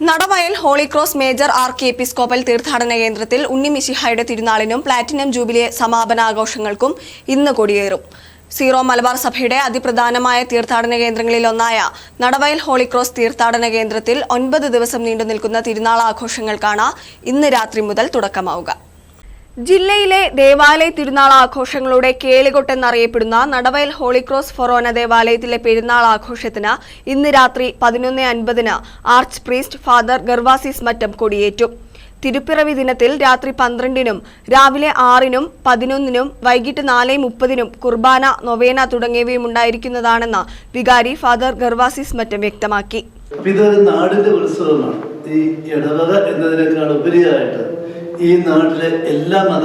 Nadavayal Holy Cross major കെ episcopal തീർത്ഥാടന കേന്ദ്രത്തിൽ ഉണ്ണിമിശിഹായുടെ തിരുനാളിനും പ്ലാറ്റിനം ജൂബിലി സമാപനാഘോഷങ്ങൾക്കും ഇന്ന് കൊടിയേറും. സീറോ മലബാർ സഭയുടെ അതിപ്രധാനമായ തീർത്ഥാടന കേന്ദ്രങ്ങളിലൊന്നായ നടവയൽ ഹോളിക്രോസ് തീർത്ഥാടന കേന്ദ്രത്തിൽ ഒൻപത് ദിവസം നീണ്ടു നിൽക്കുന്ന തിരുനാൾ ആഘോഷങ്ങൾക്കാണ് ഇന്ന് രാത്രി മുതൽ തുടക്കമാവുക. ജില്ലയിലെ ദേവാലയ തിരുനാൾ ആഘോഷങ്ങളുടെ കേളികൊട്ടെന്നറിയപ്പെടുന്ന നടവയൽ ഹോളിക്രോസ് ഫൊറോന ദേവാലയത്തിലെ പെരുന്നാൾ ആഘോഷത്തിന് ഇന്ന് രാത്രി പതിനൊന്ന് അൻപതിന് arch priest father Gervasis Mattam കൊടിയേറ്റും. തിരുപ്പിറവി ദിനത്തിൽ രാത്രി പന്ത്രണ്ടിനും രാവിലെ ആറിനും പതിനൊന്നിനും വൈകിട്ട് നാല് മുപ്പതിനും കുർബാന നൊവേന തുടങ്ങിയവയും ഉണ്ടായിരിക്കുന്നതാണെന്ന് വികാരി ഫാദർ ഗർവാസിസ് മറ്റം വ്യക്തമാക്കി. ഈ നാട്ടിലെ എല്ലാ മത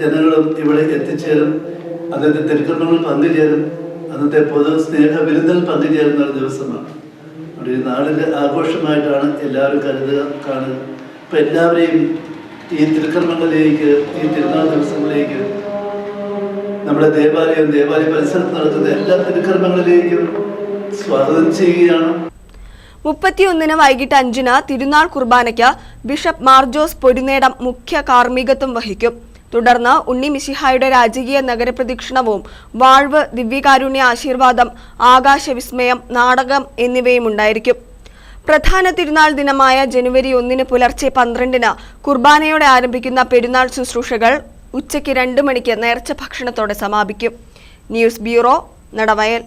ജനങ്ങളും ഇവിടെ എത്തിച്ചേരും. അന്നത്തെ തിരുക്കർമ്മങ്ങൾ പങ്കുചേരും. അന്നത്തെ പൊതു സ്നേഹ വിരുന്നിൽ പങ്കുചേരുന്ന ഒരു ദിവസമാണ്. ഈ നാടിന്റെ ആഘോഷമായിട്ടാണ് എല്ലാവരും കരുതുക കാണുക. അപ്പം എല്ലാവരെയും ഈ തിരുക്കർമ്മങ്ങളിലേക്ക് ഈ തിരുനാൾ ദിവസങ്ങളിലേക്ക് നമ്മുടെ ദേവാലയം ദേവാലയ പരിസരത്ത് നടക്കുന്ന എല്ലാ തിരുക്കർമ്മങ്ങളിലേക്കും സ്വാഗതം ചെയ്യുകയാണ്. മുപ്പത്തിയൊന്നിന് വൈകിട്ട് അഞ്ചിന് തിരുനാൾ കുർബാനയ്ക്ക് ബിഷപ്പ് മാർജോസ് പൊടിനേടം മുഖ്യ കാർമ്മികത്വം വഹിക്കും. തുടർന്ന് ഉണ്ണി മിശിഹായുടെ രാജകീയ നഗരപ്രദക്ഷിണവും വാഴ്വ് ദിവ്യകാരുണ്യ ആശീർവാദം ആകാശവിസ്മയം നാടകം എന്നിവയും ഉണ്ടായിരിക്കും പ്രധാന തിരുനാൾ ദിനമായ ജനുവരി ഒന്നിന് പുലർച്ചെ പന്ത്രണ്ടിന് കുർബാനയോടെ ആരംഭിക്കുന്ന പെരുന്നാൾ ശുശ്രൂഷകൾ ഉച്ചയ്ക്ക് രണ്ട് മണിക്ക് നേർച്ച ഭക്ഷണത്തോടെ സമാപിക്കും. News bureau Nadavayal.